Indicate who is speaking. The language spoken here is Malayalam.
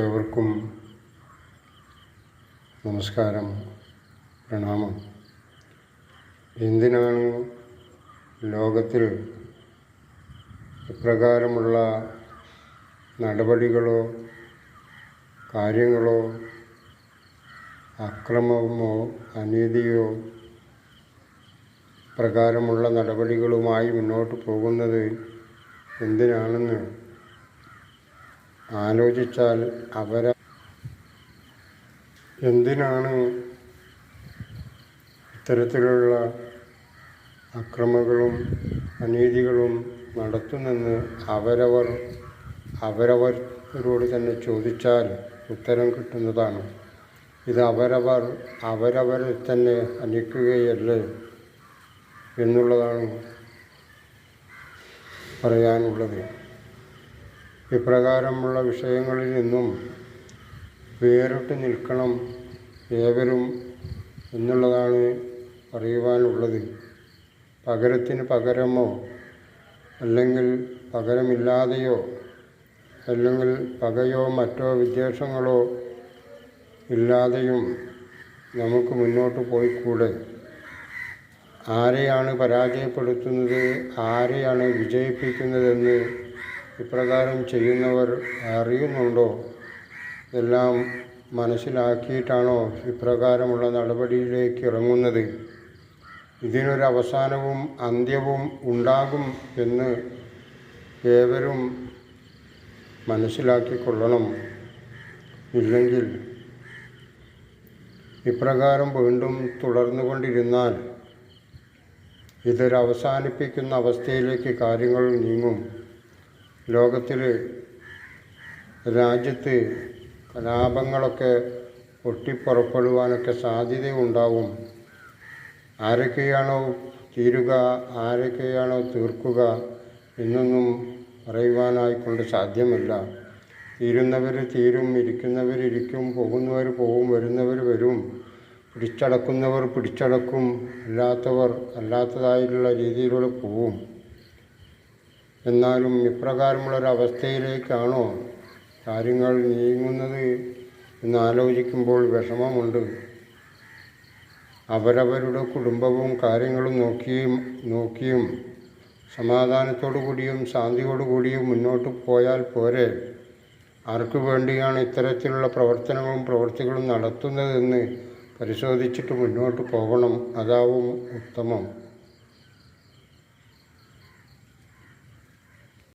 Speaker 1: ഏവർക്കും നമസ്കാരം പ്രണാമം. എന്തിനാണ് ലോകത്തിൽ ഇപ്രകാരമുള്ള നടപടികളോ കാര്യങ്ങളോ അക്രമമോ അനീതിയോ പ്രകാരമുള്ള നടപടികളുമായി മുന്നോട്ട് പോകുന്നത് എന്തിനാണെന്ന് ആലോചിച്ചാൽ അവര എന്തിനാണ് ഇത്തരത്തിലുള്ള അക്രമങ്ങളും അനീതികളും നടത്തുന്നെന്ന് അവരവർ അവരവരോട് തന്നെ ചോദിച്ചാൽ ഉത്തരം കിട്ടുന്നതാണ്. ഇത് അവരവർ അവരവരെ തന്നെ അനിക്കുകയല്ലേ എന്നുള്ളതാണ് പറയാനുള്ളത്. ഇപ്രകാരമുള്ള വിഷയങ്ങളിൽ നിന്നും വേറിട്ട് നിൽക്കണം ഏവരും എന്നുള്ളതാണ് പറയുവാനുള്ളത് പകരത്തിന് പകരമോ അല്ലെങ്കിൽ പകരമില്ലാതെയോ അല്ലെങ്കിൽ പകയോ മറ്റോ വിദ്വേഷങ്ങളോ ഇല്ലാതെയും നമുക്ക് മുന്നോട്ട് പോയിക്കൂടെ? ആരെയാണ് പരാജയപ്പെടുത്തുന്നത്? ആരെയാണ് വിജയിപ്പിക്കുന്നതെന്ന് ഇപ്രകാരം ചെയ്യുന്നവർ അറിയുന്നുണ്ടോ? എല്ലാം മനസ്സിലാക്കിയിട്ടാണോ ഇപ്രകാരമുള്ള നടപടിയിലേക്ക് ഇറങ്ങുന്നത്? ഇതിനൊരു അവസാനവും അന്ത്യവും ഉണ്ടാകും എന്ന് ഏവരും മനസ്സിലാക്കിക്കൊള്ളണം. ഇല്ലെങ്കിൽ ഇപ്രകാരം വീണ്ടും തുടർന്നുകൊണ്ടിരുന്നാൽ കൊണ്ടിരുന്നാൽ അവസാനിപ്പിക്കുന്ന അവസ്ഥയിലേക്ക് കാര്യങ്ങൾ നീങ്ങും. ലോകത്തിൽ രാജ്യത്ത് കലാപങ്ങളൊക്കെ പൊട്ടിപ്പുറപ്പെടുവാനൊക്കെ സാധ്യതയുണ്ടാവും. ആരൊക്കെയാണോ തീരുക ആരൊക്കെയാണോ തീർക്കുക എന്നൊന്നും പറയുവാനായിക്കൊണ്ട് സാധ്യമല്ല. തീരുന്നവർ തീരും ഇരിക്കുന്നവർ ഇരിക്കും പോകുന്നവർ പോകും വരുന്നവർ വരും. പിടിച്ചടക്കുന്നവർ പിടിച്ചടക്കും അല്ലാത്തവർ അല്ലാത്തതായിട്ടുള്ള രീതിയിലൂടെ പോവും. എന്നാലും ഇപ്രകാരമുള്ളൊരവസ്ഥയിലേക്കാണോ കാര്യങ്ങൾ നീങ്ങുന്നത് എന്നാലോചിക്കുമ്പോൾ വിഷമമുണ്ട്. അവരവരുടെ കുടുംബവും കാര്യങ്ങളും നോക്കിയും നോക്കിയും സമാധാനത്തോടു കൂടിയും ശാന്തിയോടു കൂടിയും മുന്നോട്ട് പോയാൽ പോരെ. ആർക്കു വേണ്ടിയാണ് ഇത്തരത്തിലുള്ള പ്രവർത്തനങ്ങളും പ്രവൃത്തികളും നടത്തുന്നതെന്ന് പരിശോധിച്ചിട്ട് മുന്നോട്ട് പോകണം. അതാവും ഉത്തമം.